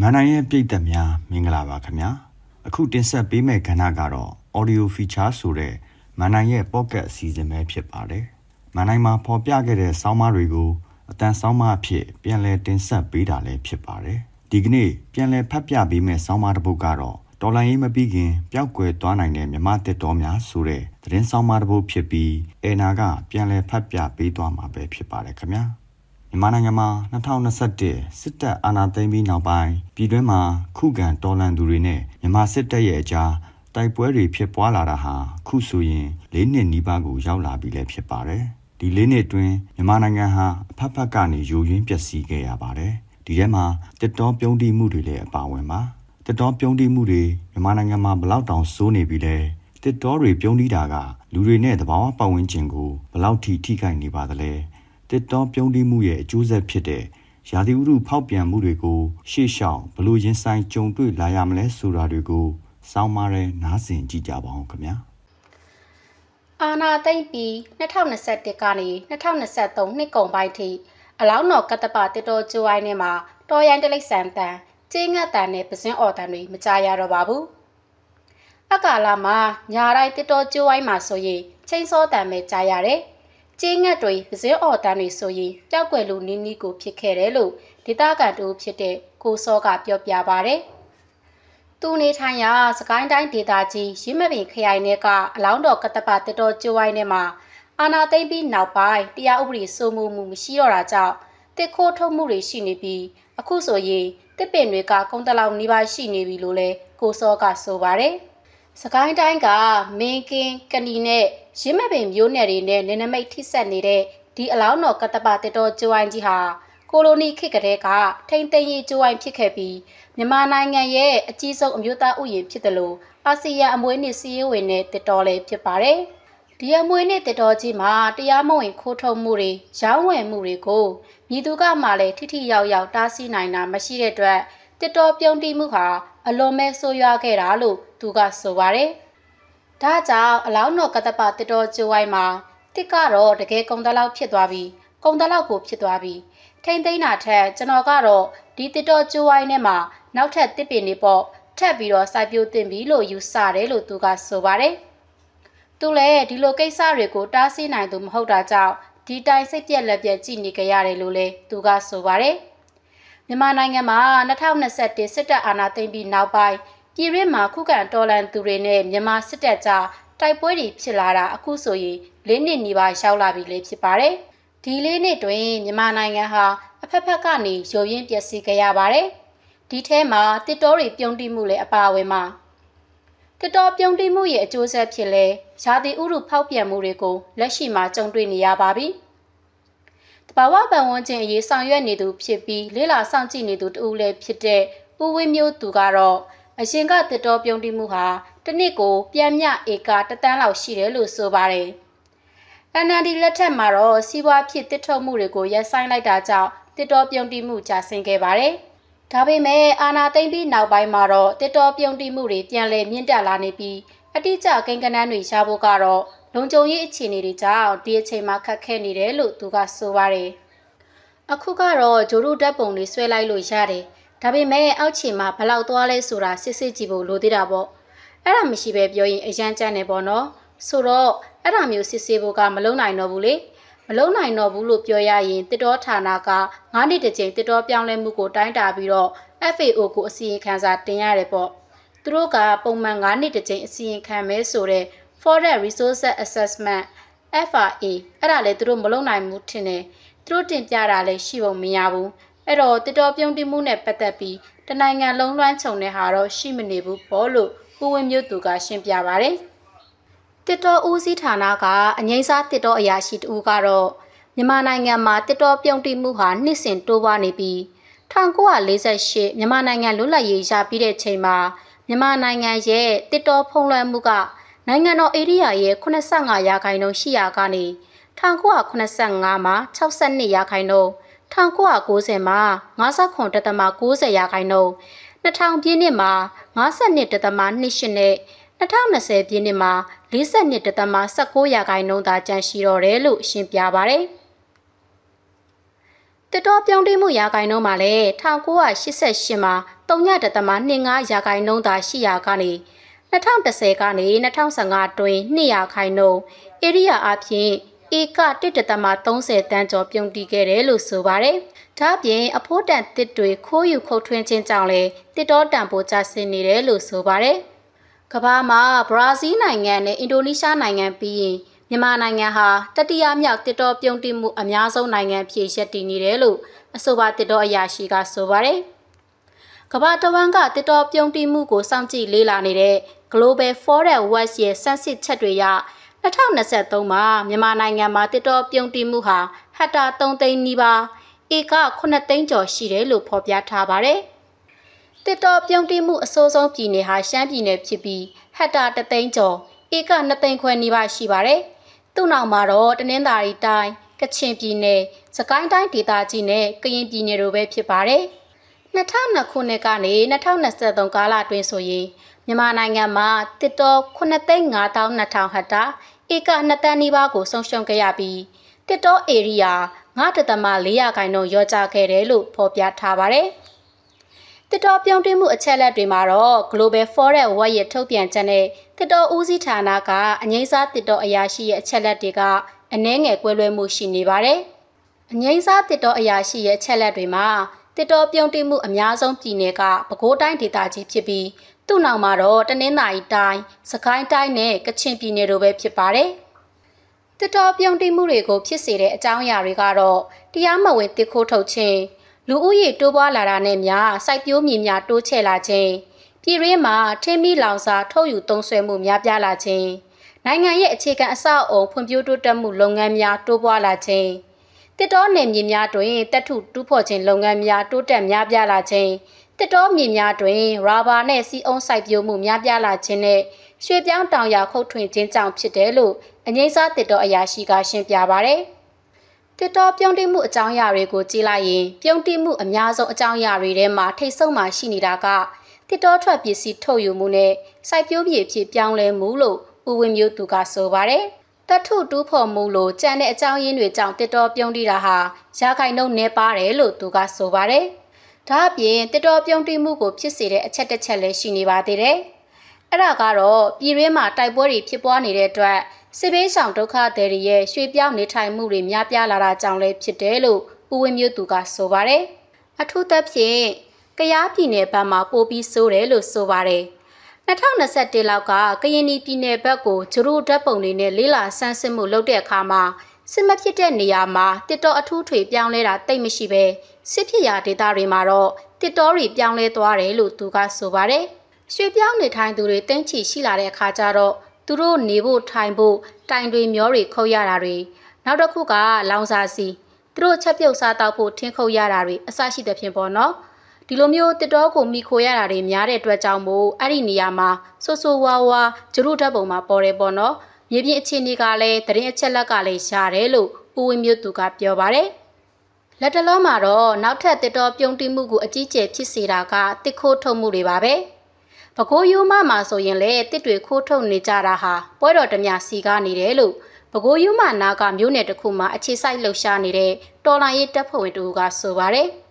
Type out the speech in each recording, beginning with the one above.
မန်နိုင်ရဲ့ပြည့်သက်များမင်္ဂလာပါခင်ဗျာအခုတင်ဆက်ပေးမယ့်ကဏ္ဍကတော့ audio feature ဆိုတဲ့မန်နိုင်ရဲ့ pocket အစီအစဉ်ပဲဖြစ်ပါတယ်မန်နိုင်မှာပေါ်ပြခဲ့တဲ့ဆောင်းပါးတွေကိုအတန်ဆောင်းပါးအဖြစ်ပြန်လည်တင်ဆက်ပေးတာလည်းဖြစ်ပါတယ်ဒီကနေ့ပြန်လည်ဖတ်ပြပေးမယ့်ဆောင်းပါးတစ်ပုဒ်ကတော့တော်လိုင်းရေးမပြီးခင်ပျောက်ကွယ်သွားနိုင်တဲ့မြမတစ်တော်များဆိုတဲ့သတင်းဆောင်းပါးတစ်ပုဒ်ဖြစ်ပြီးအဲနာကပြန်လည်ဖတ်ပြပေးသွားမှာပဲဖြစ်ပါတယ်ခင်ဗျာ မြန်မာနိုင်ငံမှာ2021စစ်တပ်အာဏာသိမ်းပြီးနောက်ပိုင်းပြည်တွင်းမှာခုခံတော်လှန်သူတွေနဲ့မြန်မာစစ်တပ်ရဲ့အကြားတိုက်ပွဲတွေဖြစ်ပွားလာတာဟာခုဆိုရင်၄နှစ်နီးပါးကိုရောက်လာပြီလည်းဖြစ်ပါတယ်။ဒီ၄နှစ်အတွင်းမြန်မာနိုင်ငံဟာအဖက်ဖက်ကနေယိုယွင်းပျက်စီးခဲ့ရပါတယ်။ဒီထဲမှာတစ်တော်ပြုံးတိမှုတွေလည်းအပါဝင်ပါ။တစ်တော်ပြုံးတိမှုတွေမြန်မာနိုင်ငံမှာဘလောက်တောင်စိုးနေပြီလဲ။တစ်တော်တွေပြုံးတိတာကလူတွေနဲ့သဘာဝပတ်ဝန်းကျင်ကိုဘလောက်ထိထိခိုက်နေပါသလဲ။ တစ်တောပြုံးတိမှုရဲ့အကျိုးဆက်ဖြစ်တဲ့ရာသီဥတုဖောက်ပြန်မှုတွေကိုရှေ့ရှောင်ဘလို့ရင်ဆိုင်ကြုံတွေ့လာရမလဲဆိုတာတွေကိုစောင်းမားရဲနားဆင်ကြည့်ကြပါအောင်ခင်ဗျာအာနာသိမ့်ပြီး2021ကနေ2023နှစ်ကုန်ပိုင်းထိအလောင်းတော်ကတ္တပတေတော်ကျိုးအိုင်းထဲမှာတော်ရိုင်းတလိษံတန်ကျင်းငတ်တန်နဲ့ပစင်းအော်တန်တွေမကြားရတော့ပါဘူးအကာလာမှာညာတိုင်းတေတော်ကျိုးအိုင်းမှာဆိုရင်ချင်းစောတန်ပဲကြားရတယ် ကျင်းငတ်တွေပစင်းအော်တန်တွေဆိုရင်ကြောက်ွယ်လူနီးနီးကိုဖြစ်ခဲ့တယ်လို့ဒေသခံတို့ဖြစ်တဲ့ကိုစောကပြောပြပါဗျ။သူနေထိုင်ရာစကိုင်းတိုင်းဒေသကြီးရင်းမပင်ခရိုင်နယ်ကအလောင်းတော်ကတ္တပတတော်ကျိုးဝိုင်းထဲမှာအာနာသိမ့်ပြီးနောက်ပိုင်းတရားဥပဒေစိုးမိုးမှုမရှိတော့တာကြောင့်တစ်ခိုးထုတ်မှုတွေရှိနေပြီးအခုဆိုရင်တစ်ပင်တွေကကုန်းတလောက်နေပါရှိနေပြီလို့လဲကိုစောကဆိုပါတယ်။ စကိုင်းတိုင်းကမင်းကင်းကဏီနဲ့ရင်းမပင်မျိုးနယ်တွေနဲ့နင်းနမိတ်ထိဆက်နေတဲ့ဒီအလောင်းတော်ကတ္တပတတော်ကျိုးဝိုင်းကြီးဟာကိုလိုနီခေတ်ကတည်းကထိမ့်သိမ်းရေးကျိုးဝိုင်းဖြစ်ခဲ့ပြီးမြန်မာနိုင်ငံရဲ့အကြီးဆုံးအမျိုးသားဥယျာဉ်ဖြစ်တယ်လို့အာဆီယံအမွေးနှစ်စည်းဝေးနဲ့တစ်တော်လည်းဖြစ်ပါတယ်။ဒီအမွေးနှစ်တစ်တော်ကြီးမှာတရားမဝင်ခိုးထုတ်မှုတွေရောင်းဝယ်မှုတွေကိုမြည်သူကမှလည်းထိထိရောက်ရောက်တားဆီးနိုင်တာမရှိတဲ့အတွက် တစ်တော်ပြုံးတိမှုဟာအလွန်မဲ့ဆိုးရွားခဲ့တာလို့သူကဆိုပါတယ်။ဒါကြောင့်အလောင်းတော်ကတ္တပတစ်တော်ကျိုးဝိုင်းမှာတစ်ကတော့တကယ်ကုံတလောက်ဖြစ်သွားပြီးကုံတလောက်ကိုဖြစ်သွားပြီးထိမ့်သိမ်းတာထက်ကျွန်တော်ကတော့ဒီတစ်တော်ကျိုးဝိုင်းထဲမှာနောက်ထပ်တစ်ပင်တွေပေါ့ထပ်ပြီးတော့စိုက်ပျိုးတင်ပြီလို့ယူဆတယ်လို့သူကဆိုပါတယ်။သူလည်းဒီလိုကိစ္စတွေကိုတားဆီးနိုင်သူမဟုတ်တာကြောင့်ဒီတိုင်းစိတ်ပြက်လက်ပြက်ကြည့်နေကြရတယ်လို့လည်းသူကဆိုပါတယ်။ မြန်မာနိုင်ငံမှာ2021စစ်တပ်အာဏာသိမ်းပြီးနောက်ပိုင်းပြည်ရင်းမှာခုခံတော်လှန်သူတွေနဲ့မြန်မာစစ်တပ်ကြားတိုက်ပွဲတွေဖြစ်လာတာအခုဆိုရင်၄နှစ်နီးပါးရောက်လာပြီလေဖြစ်ပါတယ်။ဒီလေးနှစ်တွင်မြန်မာနိုင်ငံဟာအဖက်ဖက်ကနေရုံရင်းပျက်စီးကြရပါတယ်။ဒီထဲမှာတစ်တော်တွေပြုံးတိမှုလည်းအပါအဝင်မှာတစ်တော်ပြုံးတိမှုရဲ့အကျိုးဆက်ဖြစ်လဲရာသီဥတုဖောက်ပြန်မှုတွေကိုလက်ရှိမှာကြုံတွေ့နေရပါပြီ။တ ဘာဝပတ်ဝန်းကျင်အရေးဆောင်ရွက်နေသူဖြစ်ပြီးလေးလာဆောင်ကြည့်နေသူတူလည်းဖြစ်တဲ့ဦးဝင်းမျိုးသူကတော့အရင်ကတစ်တော်ပြုံးတိမှုဟာတစ်နှစ်ကိုပြန်မြဧကတသန်းလောက်ရှိတယ်လို့ဆိုပါတယ်။ NND လက်ထက်မှာတော့စီးပွားဖြစ်တစ်ထုတ်မှုတွေကိုရပ်ဆိုင်းလိုက်တာကြောင့်တစ်တော်ပြုံးတိမှုကျဆင်းခဲ့ပါတယ်။ဒါပေမဲ့အာနာသိမ့်ပြီးနောက်ပိုင်းမှာတော့တစ်တော်ပြုံးတိမှုတွေပြန်လည်မြင့်တက်လာနေပြီးအတိအကျကိန်းကနန်းတွေရဖို့ကတော့ လုံခြုံရေးအခြေအနေတွေကြောင့်ဒီအချိန်မှာခက်ခဲနေတယ်လို့သူကဆိုပါတယ်။အခုကတော့ဂျိုရုဓာတ်ပုံတွေဆွဲလိုက်လို့ရတယ်။ဒါပေမဲ့အောက်ခြေမှာဘလောက်သွားလဲဆိုတာစစ်စစ်ကြည့်ဖို့လိုသေးတာပေါ့။အဲ့ဒါမရှိပဲပြောရင်အရန်ကြမ်းနေပေါ့နော်။ဆိုတော့အဲ့ဒါမျိုးစစ်ဆေးဖို့ကမလုံနိုင်တော့ဘူးလေ။မလုံနိုင်တော့ဘူးလို့ပြောရရင်တစ်တော်ဌာနက9နှစ်တစ်ကြိမ်တစ်တော်ပြောင်းလဲမှုကိုတိုင်းတာပြီးတော့ FAO ကိုအစီရင်ခံစာတင်ရတယ်ပေါ့သူတို့ကပုံမှန်9နှစ်တစ်ကြိမ်အစီရင်ခံမဲဆိုတဲ့ Foreign Resources Assessment FRA အဲ့ဒါလည်းသူတို့မလုံနိုင်ဘူးထင်တယ်သူတို့တင်ပြတာလည်းရှိပုံမရဘူးအဲ့တော့တစ်တော်ပြုံးတိမှုနဲ့ပတ်သက်ပြီးတနိုင်ငံလုံးလွှမ်းခြုံတဲ့ဟာတော့ရှိမနေဘူးပေါ့လို့ဦးဝင်းမျိုးသူကရှင်းပြပါတယ်တစ်တော်ဦးစီးဌာနကအငိမ့်စားတစ်တော်အရာရှိတူကတော့မြန်မာနိုင်ငံမှာတစ်တော်ပြုံတိမှုဟာနှစ်စဉ်တိုးပွားနေပြီး1948မြန်မာနိုင်ငံလွတ်လပ်ရေးရပြီးတဲ့ချိန်မှာမြန်မာနိုင်ငံရဲ့တစ်တော်ဖုံးလွှမ်းမှုက နိုင်ငံတော်ဧရိယာရဲ့85ရာခိုင်နှုန်းရှိရာကနေ1985မှာ62ရာခိုင်နှုန်း1990မှာ59.90ရာခိုင်နှုန်း2000ပြည့်နှစ်မှာ52.28နဲ့2020ပြည့်နှစ်မှာ42.19ရာခိုင်နှုန်းသာကျန်ရှိတော့တယ်လို့ရှင်းပြပါဗျ။တတစ်တော်ပြုံးတိမှုရာဂိုင်နှုန်းမှာလည်း1988မှာ3.25ရာဂိုင်နှုန်းသာရှိရာကနေ 2010ကနေ2015တွင်200ခိုင်နှုန်းဧရိယာအဖြစ်ဧက1.30တန်းကျော်ပြုံးတီးခဲ့တယ်လို့ဆိုပါတယ်။ဒါ့အပြင်အဖိုးတန်တစ်တွေခိုးယူခုတ်ထွင်းခြင်းကြောင့်လည်းတစ်တော်တန်ပိုးကျဆင်းနေတယ်လို့ဆိုပါတယ်။ကမ္ဘာမှာဘရာဇီးနိုင်ငံနဲ့အင်ဒိုနီးရှားနိုင်ငံပြီးရင်မြန်မာနိုင်ငံဟာတတိယမြောက်တစ်တော်ပြုံးတိမှုအများဆုံးနိုင်ငံဖြစ်ရပ်တည်နေတယ်လို့အဆိုပါတစ်တော်အရာရှိကဆိုပါတယ်။ ကမ္ဘာတဝန်းကတစ်တော်ပြုံးတိမှုကိုစောင့်ကြည့်လေ့လာနေတဲ့ Global Forex Watch ရဲ့စမ်းစစ်ချက်တွေအရ2023မှာမြန်မာနိုင်ငံမှာတစ်တော်ပြုံးတိမှုဟာဟက်တာ3သိန်းနီးပါးဧက9သိန်းကျော်ရှိတယ်လို့ဖော်ပြထားပါတယ်။တစ်တော်ပြုံးတိမှုအဆိုးဆုံးပြည်နယ်ဟာရှမ်းပြည်နယ်ဖြစ်ပြီးဟက်တာ3သိန်းကျော်ဧက2သိန်းခွဲနီးပါးရှိပါတယ်။သူ့နောက်မှာတော့တနင်္သာရီတိုင်းကချင်ပြည်နယ်စကိုင်းတိုင်းဒေသကြီးနဲ့ကရင်ပြည်နယ်တို့ပဲဖြစ်ပါတယ်။ 2002ခုနှစ်ကနေ2023ကာလအတွင်းဆိုရင်မြန်မာနိုင်ငံမှာတစ်တော်9,5200ဟက်တာဧက2တန်းနီးပါးကိုဆုံးရှုံးခဲ့ရပြီးတစ်တော်ဧရိယာ9.400ခိုင်နှုန်းရော့ကျခဲ့တယ်လို့ဖော်ပြထားပါတယ်။တစ်တော်ပြုံးတင်မှုအချက်အလက်တွေမှာတော့ Global Forex Watch ရဲ့ထုတ်ပြန်ချက်နဲ့တစ်တော်ဦးစီးဌာနကအငိမ့်စားတစ်တော်အရာရှိရဲ့အချက်အလက်တွေကအနည်းငယ်ကွဲလွဲမှုရှိနေပါတယ်။အငိမ့်စားတစ်တော်အရာရှိရဲ့အချက်အလက်တွေမှာ တစ်တော်ပြုံးတင်မှုအများဆုံးပြည်နယ်ကပဲခူးတိုင်းဒေသကြီးဖြစ်ပြီးသူ့နောက်မှာတော့တနင်္သာရီတိုင်း၊စကိုင်းတိုင်းနဲ့ကချင်ပြည်နယ်တို့ပဲဖြစ်ပါတယ်။တစ်တော်ပြုံးတိမှုတွေကိုဖြစ်စေတဲ့အကြောင်းအရာတွေကတော့တရားမဝင်တစ်ခိုးထုတ်ခြင်းလူဦးရေတိုးပွားလာတာနဲ့များစိုက်ပျိုးမြေများတိုးချဲ့လာခြင်းပြည်ရင်းမှာထင်းမီလောင်စာထုတ်ယူသုံးစွဲမှုများပြားလာခြင်းနိုင်ငံရဲ့အခြေခံအဆောက်အအုံဖွံ့ဖြိုးတိုးတက်မှုလုပ်ငန်းများတိုးပွားလာခြင်း တစ်တော်နယ်မြေများတွင်တက်ထုတူးဖော်ခြင်းလုပ်ငန်းများတိုးတက်များပြားလာခြင်းတစ်တော်မြေများတွင်ရာဘာနဲ့စီအုံးစိုက်ပျိုးမှုများပြားလာခြင်းနဲ့ရွှေပြောင်းတောင်ယာခုတ်ထွင်ခြင်းကြောင့်ဖြစ်တယ်လို့အငိမ့်စားတစ်တော်အရာရှိကရှင်းပြပါဗျ။တစ်တော်ပြုံးတိမှုအကြောင်းအရာတွေကိုကြည့်လိုက်ရင်ပြုံးတိမှုအများဆုံးအကြောင်းအရာတွေထဲမှာထိတ်ဆုံးမှရှိနေတာကတစ်တော်ထွက်ပစ္စည်းထုတ်ယူမှုနဲ့စိုက်ပျိုးမြေဖြစ်ပြောင်းလဲမှုလို့ဦးဝင်းမျိုးသူကဆိုပါတယ်။ တထုတူးဖော်မှုလို့ကြံတဲ့အကြောင်းရင်းတွေကြောင့်တစ်တော်ပြုံးတိတာဟာရာခိုင်နှုန်းနည်းပါတယ်လို့သူကဆိုပါတယ်။ဒါအပြင်တစ်တော်ပြုံးတိမှုကိုဖြစ်စေတဲ့အချက်တစ်ချက်လည်းရှိနေပါသေးတယ်။အဲ့ဒါကတော့ပြည်တွင်းမှာတိုက်ပွဲတွေဖြစ်ပွားနေတဲ့အတွက်စစ်ဘေးရှောင်ဒုက္ခသည်တွေရဲ့ရွှေ့ပြောင်းနေထိုင်မှုတွေများပြားလာတာကြောင့်လည်းဖြစ်တယ်လို့ဦးဝင်းမျိုးသူကဆိုပါတယ်။အထူးသဖြင့်ကရားပြည်နယ်ဘက်မှာပိုပြီးဆိုးတယ်လို့ဆိုပါတယ်။ 2021လောက်က ကရင်ပြည်နယ်ဘက်ကိုဂျရူဓာတ်ပုံတွေနဲ့လေးလာဆန်းစစ်မှုလုပ်တဲ့အခါမှာစစ်မဖြစ်တဲ့နေရာမှာတစ်တော်အထူးထွေပြောင်းလဲတာတိတ်မရှိပဲစစ်ဖြစ်ရာဒေသတွေမှာတော့တစ်တော်တွေပြောင်းလဲသွားတယ်လို့သူကဆိုပါတယ်။ရွှေပြောင်းနေထိုင်သူတွေတင်းချီရှိလာတဲ့အခါကျတော့သူတို့နေဖို့ထိုင်ဖို့တိုင်တွေမျောတွေခုတ်ရတာတွေနောက်တစ်ခုကလောင်စာစီသူတို့ချက်ပြုတ်စားတောက်ဖို့ထင်းခုတ်ရတာတွေအဆရှိတဲ့ဖြင့်ပေါ့နော် ဒီလိုမျိုးတစ်တော်ကိုမိခိုရတာတွေများတဲ့အတွက်ကြောင့်မို့အဲ့ဒီနေရာမှာဆိုးဆိုးဝါးဝါဂျရုဓာတ်ပုံမှာပေါ်တယ်ပေါ့နော်မြေပြင်အခြေအနေကလည်းသတင်းအချက်လက်ကလည်းရတယ်လို့ဦးဝင်းမျိုးသူကပြောပါတယ်။လက်တလုံးမှာတော့နောက်ထပ်တစ်တော်ပြုံးတိမှုကိုအကြီးကျယ်ဖြစ်စေတာကတစ်ခိုးထုတ်မှုတွေပါပဲ။ပကိုးယူမမှာဆိုရင်လည်းတစ်တွေခိုးထုတ်နေကြတာဟာပွဲတော်တမစီကနေတယ်လို့ပကိုးယူမနာကမြို့နယ်တစ်ခုမှာအခြေစိုက်လှုပ်ရှားနေတဲ့တော်လိုင်းရေးတပ်ဖွဲ့ဝင်တူကဆိုပါတယ်။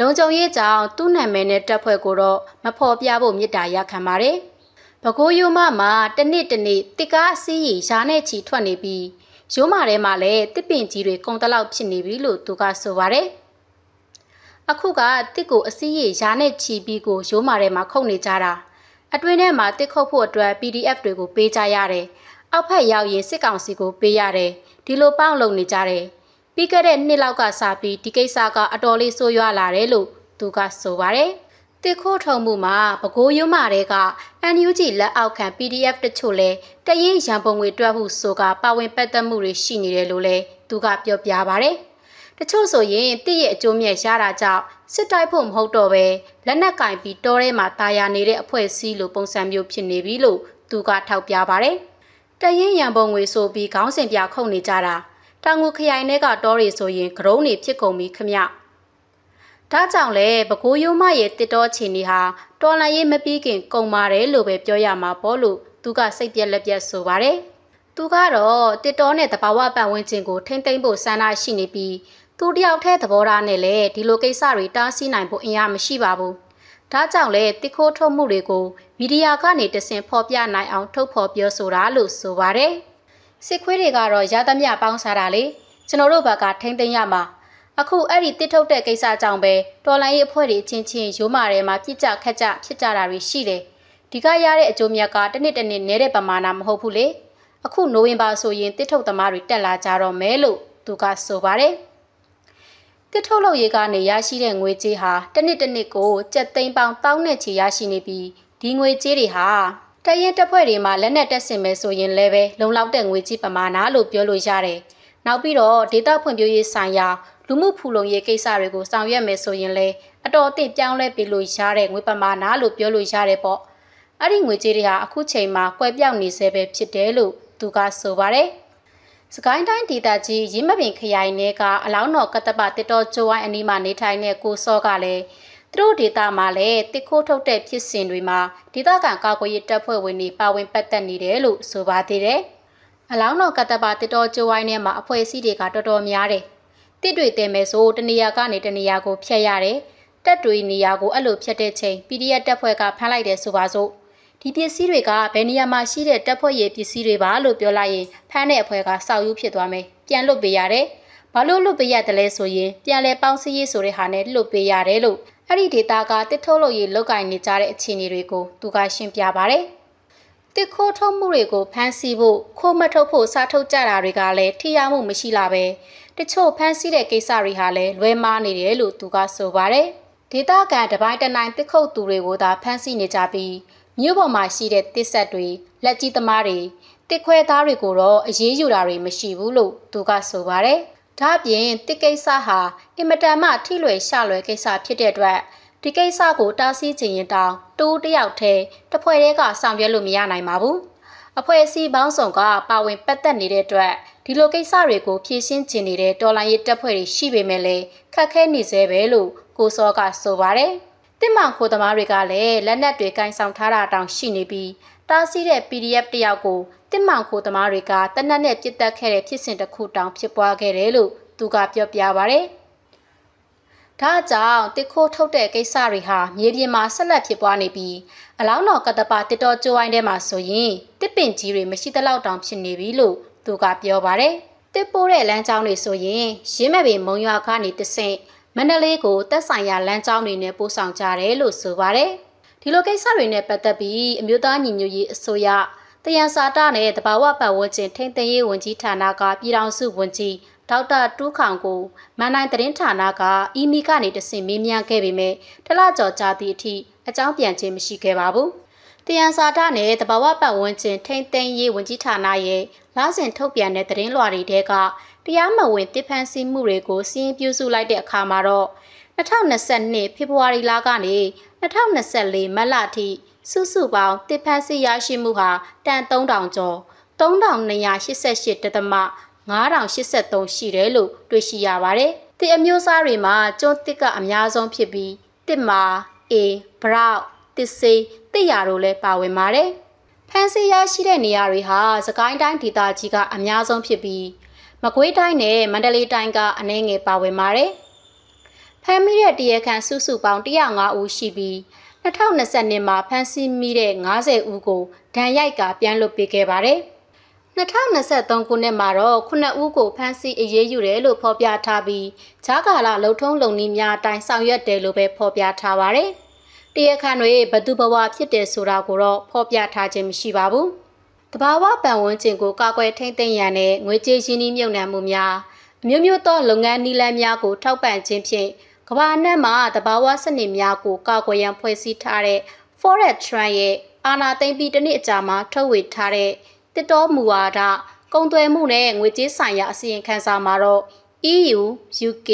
လုံခြုံရေးကြောင့်သူ့နာမည်နဲ့တပ်ဖွဲ့ကိုတော့မဖော်ပြဖို့မြစ်တာရခံပါတယ်။ပဲခူးရိုးမမှာတနစ်တနေ့တစ်ကားအစည်းရီရှားနဲ့ချီထွက်နေပြီးရိုးမာထဲမှာလည်းတစ်ပင်ကြီးတွေကုံတလောက်ဖြစ်နေပြီလို့သူကဆိုပါတယ်အခုကတစ်ကိုအစည်းရီရှားနဲ့ချီပြီးကိုရိုးမာထဲမှာခုတ်နေကြတာအတွင်းထဲမှာတစ်ခုတ်ဖို့အတွက် PDF တွေကိုပေးကြရတယ်အောက်ဖက်ရောက်ရင်စစ်ကောင်စီကိုပေးရတယ်ဒီလိုပေါင်းလုံနေကြတယ် ပြီးခဲ့တဲ့နှစ်လောက်ကစပြီးဒီကိစ္စကအတော်လေးဆိုးရွားလာတယ်လို့သူကဆိုပါတယ်တစ်ခိုးထုံမှုမှာပဲခူးရုံးမာတွေက NUG လက်အောက်ခံ PDF တချို့လဲတရင်ရန်ပုံငွေတွက်မှုဆိုကပါဝင်ပတ်သက်မှုတွေရှိနေတယ်လို့လဲသူကပြောပြပါဗျ။တချို့ဆိုရင်တည့်ရဲ့အကျိုးမြတ်ရတာကြောင့်စစ်တိုက်ဖို့မဟုတ်တော့ပဲလက်နက်ကင်ပြီးတောထဲမှာတာယာနေတဲ့အဖွဲ့အစည်းလိုပုံစံမျိုးဖြစ်နေပြီလို့သူကထောက်ပြပါဗျ။တရင်ရန်ပုံငွေဆိုပြီးခေါင်းစဉ်ပြခုန်နေကြတာ တောင်ငူခရိုင်ထဲကတောတွေဆိုရင်ဂရုံးတွေဖြစ်ကုန်ပြီခမ။ဒါကြောင့်လဲပဲခူးရိုးမရဲ့တစ်တော်ချီနေဟာတော်လန်ရေးမပြီးခင်ကုန်ပါတယ်လို့ပဲပြောရမှာပေါ့လို့သူကစိတ်ပြက်လက်ပြက်ဆိုပါတယ်။သူကတော့တစ်တော်နဲ့တဘာဝပတ်ဝန်းကျင်ကိုထိမ့်သိမ့်ဖို့ဆန္ဒရှိနေပြီးသူတယောက်တည်းသဘောထားနဲ့လည်းဒီလိုကိစ္စတွေတားဆီးနိုင်ဖို့အင်အားမရှိပါဘူးဒါကြောင့်လဲတစ်ခိုးထုတ်မှုတွေကိုမီဒီယာကနေတဆင့်ဖော်ပြနိုင်အောင်ထုတ်ဖော်ပြောဆိုတာလို့ဆိုပါတယ် စစ်ခွေးတွေကတော့ရသမျှပေါင်းစားတာလေကျွန်တော်တို့ဘက်ကထိမ့်သိမ်းရမှာအခုအဲ့ဒီတစ်ထုတ်တဲ့ကိစ္စကြောင့်ပဲတော်လိုင်းရေးအဖွဲ့တွေချင်းချင်းရိုးမာထဲမှာပြစ်ကြခက်ကြဖြစ်ကြတာတွေရှိတယ်ဒီကရတဲ့အကျိုးမြတ်ကတစ်နှစ်တစ်နှစ်နဲတဲ့ပမာဏမဟုတ်ဘူးလေအခုနိုဝင်ဘာဆိုရင်တစ်ထုတ်သမားတွေတက်လာကြတော့မဲလို့သူကဆိုပါတယ်တစ်ထုတ်လုပ်ရေးကနေရရှိတဲ့ငွေကြေးဟာတစ်နှစ်တစ်နှစ်ကိုကျပ်သိန်းပေါင်းတောင်းနဲ့ချီရရှိနေပြီးဒီငွေကြေးတွေဟာ တရင်တပ်ဖွဲ့တွေမှာလက်နက်တက်ဆင်မယ်ဆိုရင်လည်းပဲလုံလောက်တဲ့ငွေကြေးပမာဏလို့ပြောလို့ရတယ်။နောက်ပြီးတော့ဒေတာဖွံ့ဖြိုးရေးဆိုင်ရာလူမှုဖူလုံရေးကိစ္စတွေကိုဆောင်ရွက်မယ်ဆိုရင်လည်းအတော်အသင့်ပြောင်းလဲပေးလို့ရတဲ့ငွေပမာဏလို့ပြောလို့ရတယ်ပေါ့။အဲ့ဒီငွေကြေးတွေဟာအခုချိန်မှာကွယ်ပြောက်နေဆဲပဲဖြစ်တယ်လို့သူကဆိုပါတယ်။စကိုင်းတိုင်းဒေသကြီးရင်းမပင်ခရိုင်နယ်ကအလောင်းတော်ကတ္တပတစ်တော်ကျိုးဝိုင်းအနီးမှာနေထိုင်တဲ့ကိုစောကလည်း သူတို့ဒေသမှာလည်းတစ်ခိုးထုတ်တဲ့ဖြစ်စဉ်တွေမှာဒေသခံကာကွယ်ရေးတပ်ဖွဲ့ဝင်တွေပါဝင်ပတ်သက်နေတယ်လို့ဆိုပါသေးတယ်။အလောင်းတော်ကတ္တပတစ်တော်ကျိုးဝိုင်းထဲမှာအဖွဲ့အစည်းတွေကတော်တော်များတယ်။တစ်တွေတဲမယ်ဆိုတနေရာကနေတနေရာကိုဖျက်ရတယ်။တက်တွေနေရာကိုအဲ့လိုဖျက်တဲ့ချိန် PDF တပ်ဖွဲ့ကဖမ်းလိုက်တယ်ဆိုပါစို့။ဒီပစ္စည်းတွေကဘယ်နေရာမှာရှိတဲ့တပ်ဖွဲ့ရေးပစ္စည်းတွေပါလို့ပြောလိုက်ရင်ဖမ်းတဲ့အဖွဲ့ကစောက်ယူဖြစ်သွားမယ်။ပြန်လွတ်ပေးရတယ်။ဘာလို့လွတ်ပေးရတယ်လဲဆိုရင်ပြန်လဲပေါင်းစည်းရေးဆိုတဲ့ဟာနဲ့လွတ်ပေးရတယ်လို့ အဲ့ဒီဒေတာကတစ်ထုတ်လို့ရေးလောက်ကင်နေကြတဲ့အခြေအနေတွေကိုသူကရှင်းပြပါဗျ။တစ်ခိုးထုတ်မှုတွေကိုဖမ်းဆီးဖို့ခိုးမထုတ်ဖို့စားထုတ်ကြတာတွေကလည်းထိရောက်မှုမရှိလာပဲတချို့ဖမ်းဆီးတဲ့ကိစ္စတွေဟာလည်းလွဲမားနေတယ်လို့သူကဆိုပါတယ်။ဒေတာကန်တပိုင်းတနိုင်တစ်ခုတ်သူတွေကိုသာဖမ်းဆီးနေကြပြီးမြို့ပေါ်မှာရှိတဲ့တစ်ဆက်တွေလက်ကြီးသမားတွေတစ်ခွဲသားတွေကိုတော့အရေးယူတာတွေမရှိဘူးလို့သူကဆိုပါတယ်။ ဒါ့အပြင်တစ်ကိစ္စဟာအင်မတန်မှထိလွယ်ရှလွယ်ကိစ္စဖြစ်တဲ့အတွက်ဒီကိစ္စကိုတားဆီးခြင်းရင်တောင်တူးတယောက်တည်းတစ်ဖွဲ့တည်းကဆောင်ရွက်လို့မရနိုင်ပါဘူးအဖွဲ့အစည်းပေါင်းစုံကပါဝင်ပတ်သက်နေတဲ့အတွက်ဒီလိုကိစ္စတွေကိုဖြေရှင်းခြင်းနေတဲ့တော်လိုင်းရေးတပ်ဖွဲ့တွေရှိပေမဲ့လည်းခက်ခဲနေသေးပဲလို့ကိုစောကဆိုပါတယ်တစ်မောင်ခိုသမားတွေကလည်းလက်နက်တွေကင်ဆောင်ထားတာတောင်ရှိနေပြီး တားဆီးတဲ့ PDF တယောက်ကိုတစ်မောင်ခိုသမားတွေကတနက်နဲ့ပြစ်တက်ခဲ့တဲ့ ဖြစ်စဉ်တစ်ခုတောင် ဖြစ်ပွားခဲ့တယ်လို့ သူကပြောပြပါဗျ။ဒါကြောင့်တစ်ခိုးထုတ်တဲ့ကိစ္စတွေဟာ မြေပြင်မှာ ဆက်လက်ဖြစ်ပွားနေပြီး အလောင်းတော်ကတပါတစ်တော်ကျိုးဝိုင်းထဲမှာဆိုရင်တစ်ပင်ကြီးတွေ မရှိသလောက်တောင် ဖြစ်နေပြီလို့ သူကပြောပါဗျ။တစ်ပိုးတဲ့လမ်းကြောင်းတွေဆိုရင်ရင်းမဲ့ပင် မုံရွာကနေတဆင့် မန္တလေးကိုတက်ဆိုင်ရာလမ်းကြောင်းတွေနဲ့ ပို့ဆောင်ကြတယ်လို့ ဆိုပါဗျ။ ဒီလိုကိစ္စတွေနဲ့ပတ်သက်ပြီးအမျိုးသားညီညွတ်ရေးအစိုးရတယံစာတနဲ့တဘာဝပတ်ဝန်းကျင်ထိန်းသိမ်းရေးဝန်ကြီးဌာနကပြည်ထောင်စုဝန်ကြီးဒေါက်တာတူးခေါင်ကိုမန်နိုင်သတင်းဌာနကအီမီကနေတဆင့်မေးမြန်းခဲ့ပေမဲ့ထလကျော်ကြာသည့်အထိအကြောင်းပြန်ခြင်းမရှိခဲ့ပါဘူး။တယံစာတနဲ့တဘာဝပတ်ဝန်းကျင်ထိန်းသိမ်းရေးဝန်ကြီးဌာနရဲ့လစဉ်ထုတ်ပြန်တဲ့သတင်းလွှာတွေထဲကတရားမဝင်တစ်ဖန်စီမှုတွေကိုစီးရင်ပြုစုလိုက်တဲ့အခါမှာတော့2022ဖေဖော်ဝါရီလကနေ 2024မတ်လအထိစုစုပေါင်းတစ်ဖန်စီရရှိမှုဟာတန်3000ကျော်3288တသမ9083ရှိတယ်လို့တွေ့ရှိရပါတယ်။တစ်အမျိုးအစားတွေမှာကျွန်းတစ်ကအများဆုံးဖြစ်ပြီးတစ်မာအေဘရောက်တစ်စေးတစ်ရာတို့လည်းပါဝင်ပါတယ်။ဖန်စီရရှိတဲ့နေရာတွေဟာစကိုင်းတိုင်းဒေသကြီးကအများဆုံးဖြစ်ပြီးမကွေးတိုင်းနဲ့မန္တလေးတိုင်းကအနည်းငယ်ပါဝင်ပါတယ်။ ဖမ်းမိတဲ့တရားခံစုစုပေါင်း105ဦးရှိပြီး2020မှာဖမ်းဆီးမိတဲ့90ဦးကိုဒဏ်ရိုက်ကပြန်လွတ်ပေးခဲ့ပါတယ်။2023ခုနှစ်မှာတော့9ဦးကိုဖမ်းဆီးအရေးယူတယ်လို့ဖော်ပြထားပြီးဂျာကာလာလုံထုံးလုံနည်းများအတိုင်းဆောင်ရွက်တယ်လို့ပဲဖော်ပြထားပါတယ်။တရားခံတွေဘသူဘဝဖြစ်တယ်ဆိုတာကိုတော့ဖော်ပြထားခြင်းမရှိပါဘူး။တဘာဝပံဝန်းကျင်ကိုကာကွယ်ထိန်းသိမ်းရန်နဲ့ငွေကြေးရင်းနှီးမြှုပ်နှံမှုများအမျိုးမျိုးသောလုပ်ငန်းနည်းလမ်းများကိုထောက်ပံ့ခြင်းဖြင့် ကမ္ဘာအနှံ့မှာတဘာဝစနစ်များကိုကာကွယ်ရန်ဖွဲ့စည်းထားတဲ့ Forex Trend ရဲ့အာဏာသိမ်းပြီးတစ်နှစ်အကြာမှာထုတ်ဝေထားတဲ့တစ်တော်မူဝါဒကုန်သွယ်မှုနဲ့ငွေကြေးဆိုင်ရာအစီရင်ခံစာမှာတော့ EU, UK,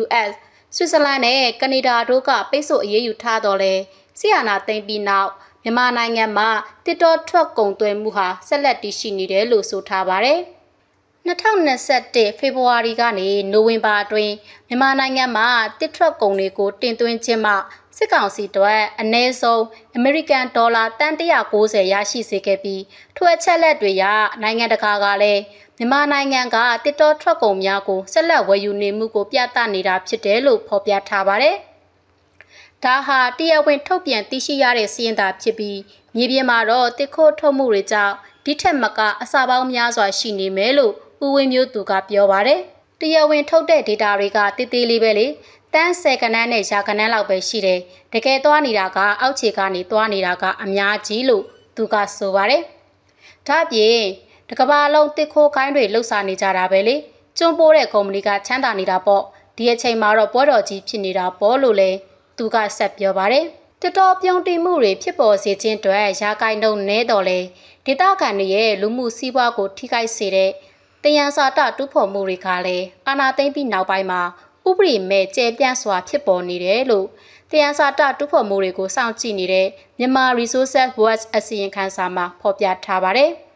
US, ဆွစ်ဇာလန်နဲ့ကနေဒါတို့ကပိတ်ဆို့အရေးယူထားတော့လဲဆီယနာသိမ်းပြီးနောက်မြန်မာနိုင်ငံမှာတစ်တော်ထွက်ကုန်သွယ်မှုဟာဆက်လက်တည်ရှိနေတယ်လို့ဆိုထားပါတယ်။ 2021ဖေဖော်ဝါရီကနေနိုဝင်ဘာအတွင်းမြန်မာနိုင်ငံမှာတစ်ထွက်ကုန်တွေကိုတင်သွင်းခြင်းမှစစ်ကောင်စီတို့အနည်းဆုံးအမေရိကန်ဒေါ်လာတန်190ရရှိစေခဲ့ပြီးထိုအချက်လက်တွေရနိုင်ငံတကာကလည်းမြန်မာနိုင်ငံကတစ်တော်ထွက်ကုန်များကိုဆက်လက်ဝယ်ယူနေမှုကိုပြသနေတာဖြစ်တယ်လို့ဖော်ပြထားပါတယ်။ဒါဟာတရားဝင်ထုတ်ပြန်သိရှိရတဲ့စီးရင်သာဖြစ်ပြီးမြေပြင်မှာတော့တစ်ခိုးထုတ်မှုတွေကြောင့်ဒီထက်မကအစာပေါင်းများစွာရှိနေမယ်လို့ ဦးဝင်းမျိုးသူကပြောပါတယ်။တရားဝင်ထုတ်တဲ့ data တွေကတည်တည်လေးပဲလေတန်း10ကနန်းနဲ့ရာကနန်းလောက်ပဲရှိတယ်။တကယ်သွားနေတာကအောက်ခြေကနေသွားနေတာကအများကြီးလို့သူကဆိုပါတယ်။ဒါ့အပြင်တကဘာလုံးတစ်ခိုးခိုင်းတွေလှုပ်ရှားနေကြတာပဲလေ။ကျွန်းပိုးတဲ့ကုမ္ပဏီကချမ်းသာနေတာပေါ့။ဒီအချိန်မှာတော့ပွဲတော်ကြီးဖြစ်နေတာပေါ့လို့လည်းသူကဆက်ပြောပါတယ်။တတော်ပြုံးတိမှုတွေဖြစ်ပေါ်စေခြင်းအတွက်ရာဂိုင်းတော့နဲတော်လဲဒေသခံတွေရဲ့လူမှုစီးပွားကိုထိခိုက်စေတဲ့ တယံစာတတူးဖော်မှုတွေကလည်းအာနာသိမ့်ပြီးနောက်ပိုင်းမှာဥပဒေမဲ့ကျဲပြန့်စွာဖြစ်ပေါ်နေတယ်လို့တရားစာတတူဖော်မှုတွေကိုစောင့်ကြည့်နေတဲ့မြန်မာ Resources Watch အစီရင်ခံစာမှာဖော်ပြထားပါတယ်။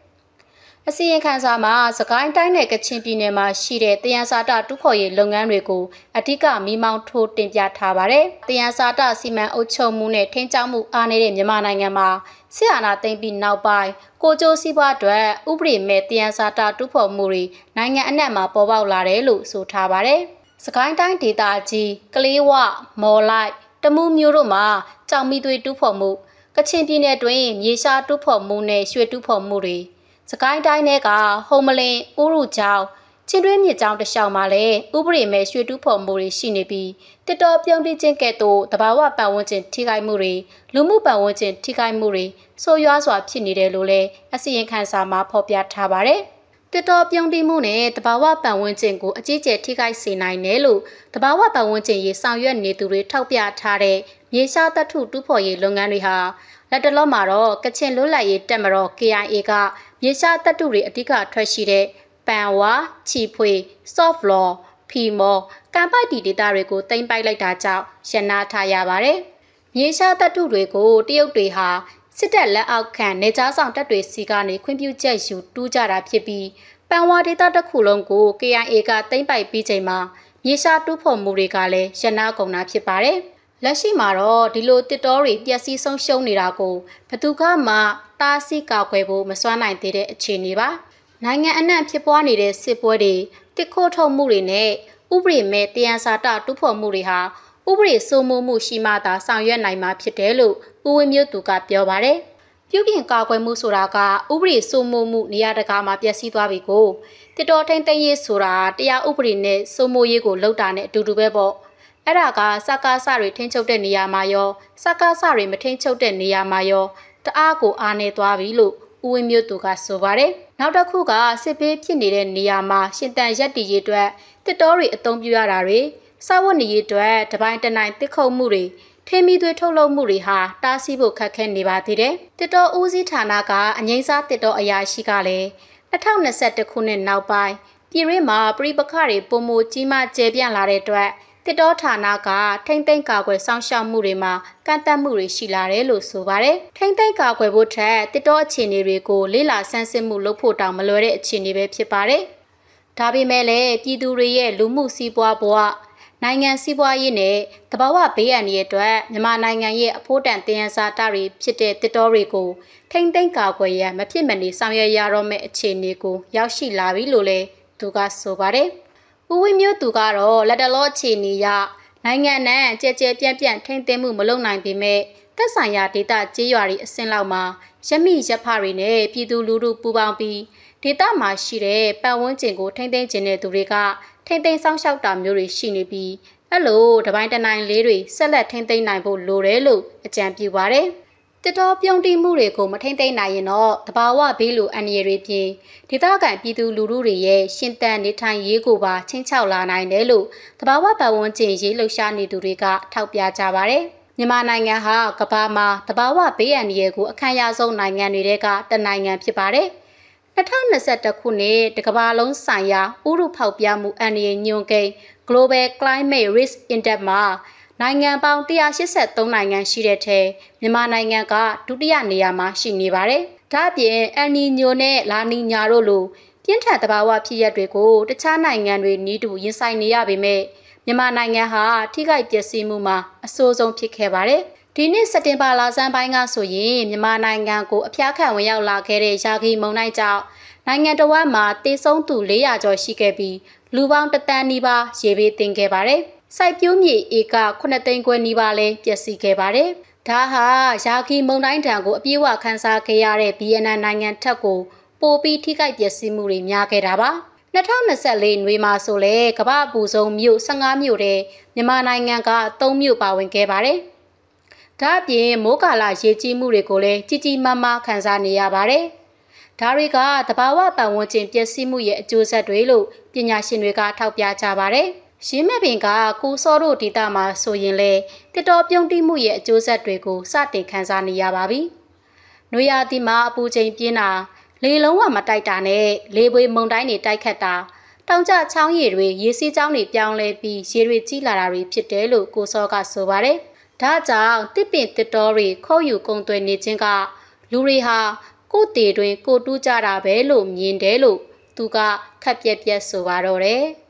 အစီရင်ခံစာမှာစကိုင်းတိုင်းနဲ့ကချင်ပြည်နယ်မှာရှိတဲ့တရားစာတတူဖော်ရေးလုပ်ငန်းတွေကိုအဓိကမိမောင်းထိုးတင်ပြထားပါတယ်။တရားစာတစီမံအုပ်ချုပ်မှုနဲ့ထိန်းချုပ်မှုအားနည်းတဲ့မြန်မာနိုင်ငံမှာဆရာနာသိမ့်ပြီးနောက်ပိုင်းကိုကျိုးစည်းပွားအတွက်ဥပဒေမဲ့တရားစာတတူဖော်မှုတွေနိုင်ငံအနှံ့မှာပေါ်ပေါက်လာတယ်လို့ဆိုထားပါတယ်။စကိုင်းတိုင်းဒေသကြီးကလေးဝမော်လိုက်တမူးမျိုးတို့မှာကြောင်မီသွေးတူးဖော်မှုကချင်ပြည်နယ်တွင်မြေရှားတူးဖော်မှုနဲ့ရွှေတူးဖော်မှုတွေ စကိုင်းတိုင်းကဟုံမလင်ဥရုချောင်းချင်းတွင်းမြစ်ကြောင်းတစ်လျှောက်မှာလည်းဥပဒေမဲ့ရွှေတူးဖော်မှုတွေရှိနေပြီးတစ်တော်ပြုံးတိချင်းကဲ့သို့တဘာဝပတ်ဝန်းကျင်ထိခိုက်မှုတွေလူမှုပတ်ဝန်းကျင်ထိခိုက်မှုတွေဆိုးရွားစွာဖြစ်နေတယ်လို့လည်းအစီရင်ခံစာမှာဖော်ပြထားပါတယ်။တစ်တော်ပြုံးတိမှုနဲ့တဘာဝပတ်ဝန်းကျင်ကိုအကြီးကျယ်ထိခိုက်စေနိုင်တယ်လို့တဘာဝပတ်ဝန်းကျင်ရေးဆောင်ရွက်နေသူတွေထောက်ပြထားတဲ့မြေရှားတထုတူးဖော်ရေးလုပ်ငန်းတွေဟာ လက်တလောမှာတော့ကချင်လွတ်လပ်ရေးတပ်မတော် KIA ကမြေရှားတထုတွေအဓိကထွက်ရှိတဲ့ပန်ဝါချီဖွေ soft law ဖီမော်ကံပိုက်တီဒေတာတွေကိုတင်ပိုက်လိုက်တာကြောင့်ရနာထားရပါတယ်။မြေရှားတထုတွေကိုတရုတ်တွေဟာစစ်တပ်လက်အောက်ခံနေကြားဆောင်တပ်တွေစီကနေခွင့်ပြုချက်ယူတူးကြတာဖြစ်ပြီးပန်ဝါဒေသတစ်ခုလုံးကို KIA ကသိမ်းပိုက်ပြီးချိန်မှာမြေရှားတူးဖော်မှုတွေကလည်းရနာကုန်တာဖြစ်ပါတယ်။ လက်ရှိမှာတော့ဒီလိုတစ်တော်တွေပျက်စီးဆုံးရှုံးနေတာကိုဘသူကမှတားဆီးကောက်ွယ်ဖို့မစွမ်းနိုင်သေးတဲ့အခြေအနေပါ။နိုင်ငံအနှံ့ဖြစ်ပွားနေတဲ့စစ်ပွဲတွေတစ်ခိုးထုတ်မှုတွေနဲ့ဥပဒေမဲ့တရားစာတတူးဖော်မှုတွေဟာဥပဒေစိုးမိုးမှုရှိမှသာဆောင်ရွက်နိုင်မှာဖြစ်တယ်လို့ဦးဝင်းမျိုးသူကပြောပါတယ်။ပြုပြင်ကာကွယ်မှုဆိုတာကဥပဒေစိုးမိုးမှုနေရာတကာမှာပျက်စီးသွားပြီကိုတစ်တော်ထိန်သိမ်းရေးဆိုတာတရားဥပဒေနဲ့စိုးမိုးရေးကိုလှုပ်တာနဲ့အတူတူပဲပေါ့။ အဲ့ဒါကစကားစတွေထိန်းချုပ်တဲ့နေရာမှာရောစကားစတွေမထိန်းချုပ်တဲ့နေရာမှာရောတအားကိုအားနေသွားပြီလို့ဦးဝင်းမျိုးသူကဆိုပါတယ်။နောက်တစ်ခုကစစ်ဘေးဖြစ်နေတဲ့နေရာမှာရှင်တန်ရက်တီရေးအတွက်တစ်တော်တွေအသုံးပြုရတာတွေစာဝတ်နေရေးအတွက်တပိုင်းတနိုင်တစ်ခုံမှုတွေထင်းမီသွေးထုတ်လုပ်မှုတွေဟာတားဆီးဖို့ခက်ခဲနေပါသေးတယ်။တစ်တော်ဦးစီးဌာနကအငိမ့်စားတစ်တော်အရာရှိကလည်း2021ခုနှစ်နောက်ပိုင်းပြည်ရင်းမှာပြည်ပခတွေပုံမကြီးမားကျယ်ပြန့်လာတဲ့အတွက် တစ်တော်ဌာနကထိမ့်သိမ့်ကာကွယ်စောင့်ရှောက်မှုတွေမှာကန့်သက်မှုတွေရှိလာတယ်လို့ဆိုပါတယ်။ထိမ့်သိမ့်ကာကွယ်ဖို့ထက်တစ်တော်အခြေအနေတွေကိုလေ့လာဆန်းစစ်မှုလုပ်ဖို့တောင်မလွယ်တဲ့အခြေအနေပဲဖြစ်ပါတယ်။ဒါပေမဲ့လည်းပြည်သူတွေရဲ့လူမှုစီးပွားဘဝနိုင်ငံစီးပွားရေးနဲ့တဘာဝဘေးအန္တရာယ်အတွက်မြန်မာနိုင်ငံရဲ့အဖို့တန်တင်ရစာတတွေဖြစ်တဲ့တစ်တော်တွေကိုထိမ့်သိမ့်ကာကွယ်ရန်မဖြစ်မနေဆောင်ရွက်ရတော့မယ့်အခြေအနေကိုရောက်ရှိလာပြီလို့လည်းသူကဆိုပါတယ်။ ဦးဝင်းမျိုးသူကတော့လက်တလောအခြေအနေရနိုင်ငံနဲ့ကြဲကြဲပြန့်ပြန့်ထိမ့်သိမ်းမှုမလုပ်နိုင်ပေမဲ့သက်ဆိုင်ရာဒေသကြေးရွာတွေအဆင့်လောက်မှာရမိရဖတွေနဲ့ပြည်သူလူထုပူးပေါင်းပြီးဒေသမှာရှိတဲ့ပတ်ဝန်းကျင်ကိုထိမ့်သိမ်းခြင်းတဲ့သူတွေကထိမ့်သိမ်းဆောင်ရှောက်တာမျိုးတွေရှိနေပြီးအဲ့လိုတပိုင်းတနိုင်လေးတွေဆက်လက်ထိမ့်သိမ်းနိုင်ဖို့လိုတယ်လို့အကြံပြုပါတယ်။ တတော်ပြုံးတိမှုတွေကိုမထိမ့်သိမ်းနိုင်ရင်တော့တဘာဝဘေးလိုအန္တရာယ်တွေပြင်ဒေသခံပြည်သူလူထုတွေရဲ့ရှင်တန်နေထိုင်ရေးကိုပါချင်းချောက်လာနိုင်တယ်လို့တဘာဝပတ်ဝန်းကျင်ရေးလှုပ်ရှားနေသူတွေကထောက်ပြကြပါတယ်။မြန်မာနိုင်ငံဟာကမ္ဘာမှာတဘာဝဘေးအန္တရာယ်ကိုအခမ်းအရဆုံးနိုင်ငံတွေကတနိုင်ငံဖြစ်ပါတယ်။2021ခုနှစ်တကမ္ဘာလုံးဆိုင်ရာဥရုဖောက်ပြမှုအန္တရာယ်ညွှန်ကိန်း Global Climate Risk Index မှာ နိုင်ငံပေါင်း183နိုင်ငံရှိတဲ့ထဲမြန်မာနိုင်ငံကဒုတိယနေရာမှာရှိနေပါတယ်။ဒါ့အပြင်အန်နီညိုနဲ့လာနီညာတို့လိုပြင်းထန်သဘာဝဖြစ်ရပ်တွေကိုတခြားနိုင်ငံတွေနီးတူရင်ဆိုင်နေရပေမဲ့မြန်မာနိုင်ငံဟာထိခိုက်ပျက်စီးမှုမှာအဆိုးဆုံးဖြစ်ခဲ့ပါတယ်။ဒီနှစ်စက်တင်ဘာလဆန်းပိုင်းကဆိုရင်မြန်မာနိုင်ငံကိုအဖျားခံဝင်ရောက်လာခဲ့တဲ့ရာဂီမုန်တိုင်းကြောင့်နိုင်ငံတော်ဝန်မှာတေဆုံးသူ400ကျော်ရှိခဲ့ပြီးလူပေါင်းတသန်းနီးပါးရေဘေးတင်ခဲ့ပါတယ်။ စိုက်ပျိုးမြေဧက9သိန်းခွဲနီးပါးလည်းပျက်စီးခဲ့ပါတယ်။ဒါဟာရာဂီမုန်တိုင်းတံကိုအပြည့်အဝခန်းစားခဲ့ရတဲ့ BNN နိုင်ငံထက်ကိုပိုပြီးထိခိုက်ပျက်စီးမှုတွေများခဲ့တာပါ။2024နွေမှာဆိုလဲကမ္ဘာအပူဆုံးမြို့15မြို့တဲ့မြန်မာနိုင်ငံက3မြို့ပါဝင်ခဲ့ပါတယ်။ဒါ့အပြင်မိုးကာလရေကြီးမှုတွေကိုလည်းကြီးကြီးမားမားခံစားနေရပါတယ်။ဒါတွေကတဘာဝပတ်ဝန်းကျင်ပျက်စီးမှုရဲ့အကျိုးဆက်တွေလို့ပညာရှင်တွေကထောက်ပြကြပါတယ်။ ရင်းမဲ့ပင်ကကိုစောတို့ဒေတာမှာဆိုရင်လေတစ်တော်ပြုံးတိမှုရဲ့အကျိုးဆက်တွေကိုစတင်ခံစားနေရပါပြီ။နွေရာသီမှာအပူချိန်ပြင်းတာလေလုံးဝမတိုက်တာနဲ့လေပွေမုန်တိုင်းတွေတိုက်ခတ်တာတောင်ကျချောင်းရည်တွေရေစီးကြောင်းတွေပြောင်းလဲပြီးရေတွေကြီးလာတာတွေဖြစ်တယ်လို့ကိုစောကဆိုပါတယ်။ဒါကြောင့်တစ်ပင်တစ်တော်တွေခုတ်ယူကုံသွယ်နေခြင်းကလူတွေဟာကိုယ်တည်တွင်ကိုတူးကြတာပဲလို့မြင်တယ်လို့သူကခက်ပြက်ပြက်ဆိုပါတော့တယ်။